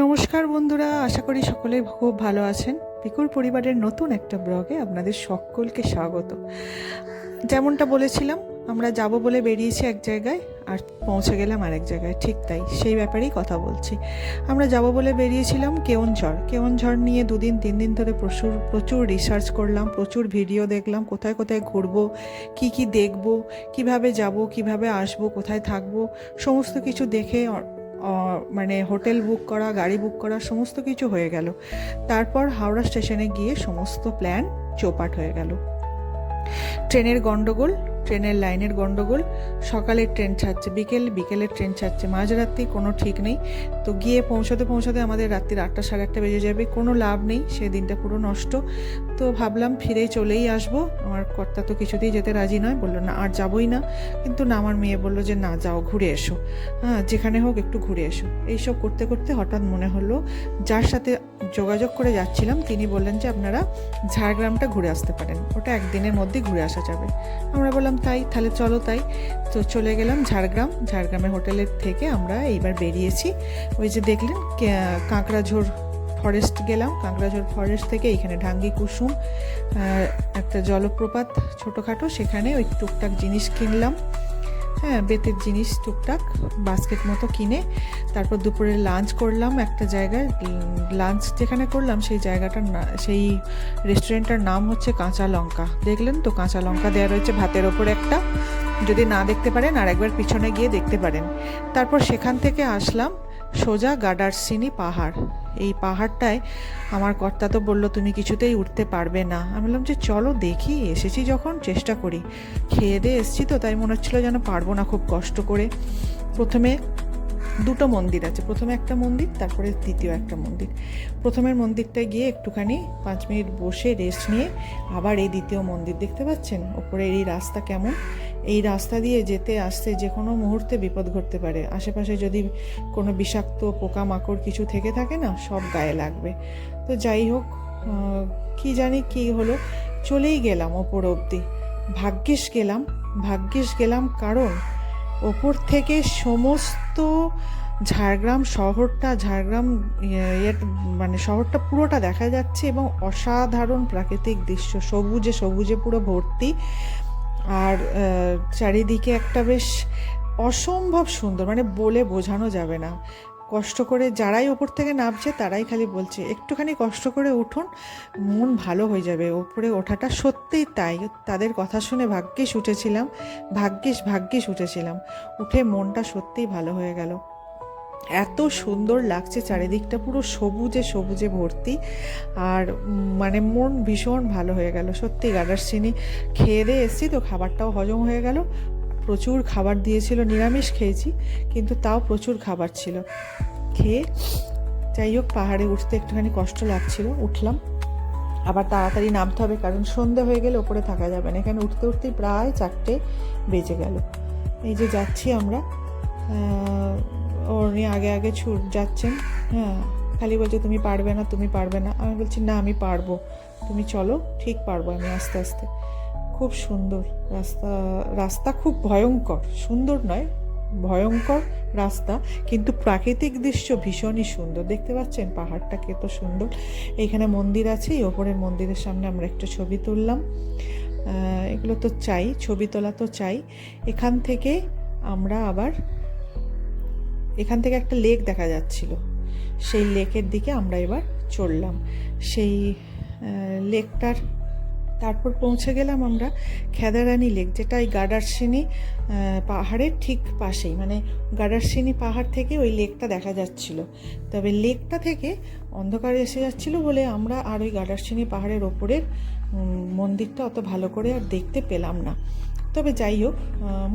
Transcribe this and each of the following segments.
নমস্কার বন্ধুরা, আশা করি সকলে খুব ভালো আছেন। পিকুর পরিবারের নতুন একটা ব্লগে আপনাদের সকলকে স্বাগত। যেমনটা বলেছিলাম, আমরা যাব বলে বেরিয়েছি এক জায়গায় আর পৌঁছে গেলাম আরেক জায়গায়, ঠিক তাই, সেই ব্যাপারেই কথা বলছি। আমরা যাব বলে বেরিয়েছিলাম কেওনঝড়। কেওনঝড় নিয়ে দুদিন, তিন দিন ধরে প্রচুর প্রচুর রিসার্চ করলাম, প্রচুর ভিডিও দেখলাম, কোথায় কোথায় ঘুরবো, কি কি দেখব, কীভাবে যাব, কীভাবে আসব, কোথায় থাকব, সমস্ত কিছু দেখে মানে হোটেল বুক করা, গাড়ি বুক করা, সমস্ত কিছু হয়ে গেল। তারপর হাওড়া স্টেশনে গিয়ে সমস্ত প্ল্যান চৌপাট হয়ে গেল। ট্রেনের গন্ডগোল, ট্রেনের লাইনের গন্ডগোল সকালে ট্রেন ছাড়ছে বিকেল, বিকেলের ট্রেন ছাড়ছে মাঝরাত্রি, কোনো ঠিক নেই। তো গিয়ে পৌঁছাতে পৌঁছাতে আমাদের রাত্রির আটটা সাড়ে আটটা বেজে যাবে, কোনো লাভ নেই সেই দিনটা পুরো নষ্ট। তো ভাবলাম ফিরে চলেই আসব। আমার কর্তা তো কিছুতেই যেতে রাজি নয়। বলল, না, আর যাবোই না। কিন্তু না, আমার মেয়ে বলল যে, না, যাও, ঘুরে এসো। হ্যাঁ যেখানে হোক একটু ঘুরে এসো। এইসব করতে করতে হঠাৎ মনে হলো, যার সাথে যোগাযোগ করে যাচ্ছিলাম, তিনি বললেন যে, আপনারা ঝাড়গ্রামটা ঘুরে আসতে পারেন। ওটা একদিনের মধ্যে ঘুরে আসা যাবে। আমরা বললাম, তাই, তাহলে চলো তাই। তো চলে গেলাম ঝাড়গ্রাম। ঝাড়গ্রামের হোটেলের থেকে আমরা এইবার বেরিয়েছি। ওই যে দেখলেন কাঁকড়াঝোড় ফরেস্ট গেলাম কাঁকড়াঝোড় ফরেস্ট থেকে এখানে ঢাঙ্গি কুসুম একটা জলপ্রপাত ছোটোখাটো, সেখানে ওই টুকটাক জিনিস কিনলাম। হ্যাঁ বেতের জিনিস টুকটাক, বাস্কেট মতো কিনে তারপর দুপুরে লাঞ্চ করলাম একটা জায়গায়। লাঞ্চ যেখানে করলাম সেই জায়গাটার না, সেই রেস্টুরেন্টটার নাম হচ্ছে কাঁচা লঙ্কা। দেখলেন তো, কাঁচা লঙ্কা দেওয়া রয়েছে ভাতের ওপর একটা। যদি না দেখতে পারেন আর একবার পিছনে গিয়ে দেখতে পারেন। তারপর সেখান থেকে আসলাম। সোজা গাডারসিনি পাহাড়। এই পাহাড়টায় আমার কর্তা তো বলল, তুমি কিছুতেই উঠতে পারবে না। আমি বললাম যে, চলো দেখি। এসেছি যখন, চেষ্টা করি। খেয়ে দিয়ে এসেছি তো, তাই মনে হচ্ছিল যেন পারব না খুব কষ্ট করে। প্রথমে দুটো মন্দির আছে। প্রথমে একটা মন্দির, তারপরে দ্বিতীয় একটা মন্দির। প্রথমের মন্দিরটায় গিয়ে একটুখানি পাঁচ মিনিট বসে রেস্ট নিয়ে আবার এই দ্বিতীয় মন্দির দেখতে পাচ্ছেন? ওপরের এই রাস্তা কেমন? এই রাস্তা দিয়ে যেতে আসতে যে কোনো মুহূর্তে বিপদ ঘটতে পারে। আশেপাশে যদি কোনো বিষাক্ত পোকামাকড় কিছু থেকে থাকে না, সব গায়ে লাগবে। তো যাই হোক কি জানি কি হলো, চলেই গেলাম ওপর অবধি। ভাগ্যিস গেলাম ভাগ্যিস গেলাম কারণ ওপর থেকে সমস্ত ঝাড়গ্রাম শহরটা, ঝাড়গ্রাম ইয়ে মানে শহরটা পুরোটা দেখা যাচ্ছে এবং অসাধারণ প্রাকৃতিক দৃশ্য। সবুজে সবুজে পুরো ভর্তি। আর চারিদিকে একটা বেশ অসম্ভব সুন্দর মানে বলে বোঝানো যাবে না। কষ্ট করে যারাই ওপর থেকে নামছে, তারাই খালি বলছে, একটুখানি কষ্ট করে উঠুন, মন ভালো হয়ে যাবে। ওপরে ওঠাটা সত্যিই তাই। তাদের কথা শুনে ভাগ্যিস উঠেছিলাম, ভাগ্যিস ভাগ্যিস উঠেছিলাম। উঠে মনটা সত্যিই ভালো হয়ে গেল। এত সুন্দর লাগছে চারিদিকটা পুরো সবুজে সবুজে ভর্তি। আর মানে মন ভীষণ ভালো হয়ে গেল। সত্যি গাডারসিনি খেয়ে দিয়ে এসেছি তো খাবারটাও হজম হয়ে গেল। প্রচুর খাবার দিয়েছিল, নিরামিষ খেয়েছি, কিন্তু তাও প্রচুর খাবার ছিল। খেয়ে যাই হোক, পাহাড়ে উঠতে একটুখানি কষ্ট লাগছিল, উঠলাম। আবার তাড়াতাড়ি নামতে হবে, কারণ সন্ধে হয়ে গেলে ওপরে থাকা যাবে না। এখানে উঠতে উঠতেই প্রায় চারটে বেজে গেল। এই যে যাচ্ছি আমরা নিয়ে আগে আগে ছুট যাচ্ছেন। হ্যাঁ খালি বলছে, তুমি পারবে না, তুমি পারবে না। আমি বলছি, না, আমি পারব। তুমি চলো, ঠিক পারব আমি আস্তে আস্তে। খুব সুন্দর রাস্তা রাস্তা খুব ভয়ঙ্কর। সুন্দর নয়, ভয়ঙ্কর রাস্তা, কিন্তু প্রাকৃতিক দৃশ্য ভীষণই সুন্দর। দেখতে পাচ্ছেন পাহাড়টা কত সুন্দর। এইখানে মন্দির আছে, এই ওপরের মন্দিরের সামনে আমরা একটা ছবি তুললাম। এগুলো তো চাই, ছবি তোলা তো চাই। এখান থেকে আমরা আবার এখান থেকে একটা লেক দেখা যাচ্ছিল। সেই লেকের দিকে আমরা এবার চললাম। সেই লেকটার তারপর পৌঁছে গেলাম আমরা খেদারানি লেক যেটা এই গাডারসিনি পাহাড়ের ঠিক পাশেই। মানে গাডারসিনি পাহাড় থেকে ওই লেকটা দেখা যাচ্ছিল। তবে লেকটা থেকে অন্ধকারে এসে যাচ্ছিল বলে আমরা আর ওই গাডারসিনি পাহাড়ের ওপরের মন্দিরটা অত ভালো করে আর দেখতে পেলাম না। তবে যাই হোক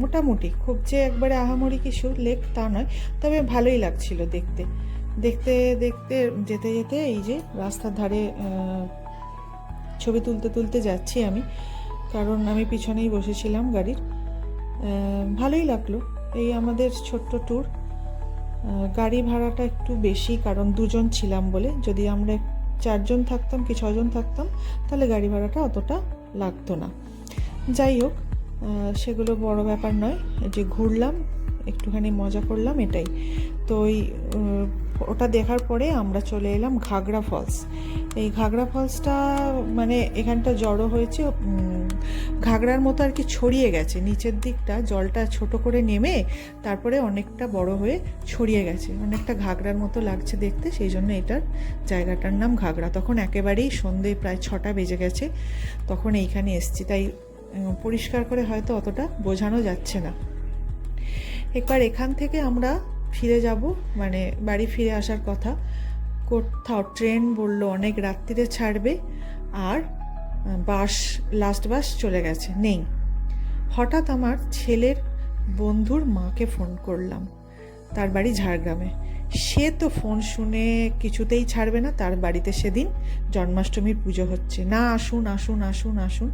মোটামুটি খুব যে একবারে আহামরি কিছু লেক তা নয়, তবে ভালোই লাগছিল দেখতে। দেখতে দেখতে যেতে যেতে এই যে রাস্তার ধারে ছবি তুলতে তুলতে যাচ্ছি আমি, কারণ আমি পিছনেই বসেছিলাম গাড়ির। ভালোই লাগল এই আমাদের ছোট্ট ট্যুর গাড়ি ভাড়াটা একটু বেশি কারণ দুজন ছিলাম বলে, যদি আমরা চারজন থাকতাম কি ছজন থাকতাম, তাহলে গাড়ি ভাড়াটা অতটা লাগতো না। যাই হোক সেগুলো বড় ব্যাপার নয়। যে ঘুরলাম, একটুখানি মজা করলাম, এটাই। তো ওই ওটা দেখার পরে আমরা চলে এলাম ঘাগড়া ফলস। এই ঘাগড়া ফলসটা মানে এখানটা জড়ো হয়েছে ঘাগড়ার মতো আর কি ছড়িয়ে গেছে। নিচের দিকটা জলটা ছোট করে নেমে তারপরে অনেকটা বড় হয়ে ছড়িয়ে গেছে। অনেকটা ঘাগড়ার মতো লাগছে দেখতে, সেই জন্য এটার জায়গাটার নাম ঘাগড়া। তখন একেবারেই সন্ধে প্রায় ছটা বেজে গেছে, তখন এইখানে এসছি। তাই পরিষ্কার করে হয়তো অতটা বোঝানো যাচ্ছে না। একবার এখান থেকে আমরা ফিরে যাব মানে বাড়ি ফিরে আসার কথা। কোথাও ট্রেন বলল, অনেক রাত্রিরে ছাড়বে আর বাস লাস্ট বাস চলে গেছে। নেই। হঠাৎ আমার ছেলের বন্ধুর মাকে ফোন করলাম। তার বাড়ি ঝাড়গ্রামে। সে তো ফোন শুনে কিছুতেই ছাড়বে না, তার বাড়িতে সেদিন জন্মাষ্টমীর পুজো হচ্ছে। না, আসুন আসুন আসুন আসুন।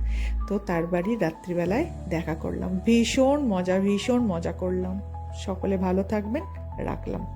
তো তার বাড়ি রাত্রিবেলায় দেখা করলাম। ভীষণ মজা ভীষণ মজা করলাম। সকলে ভালো থাকবেন, রাখলাম।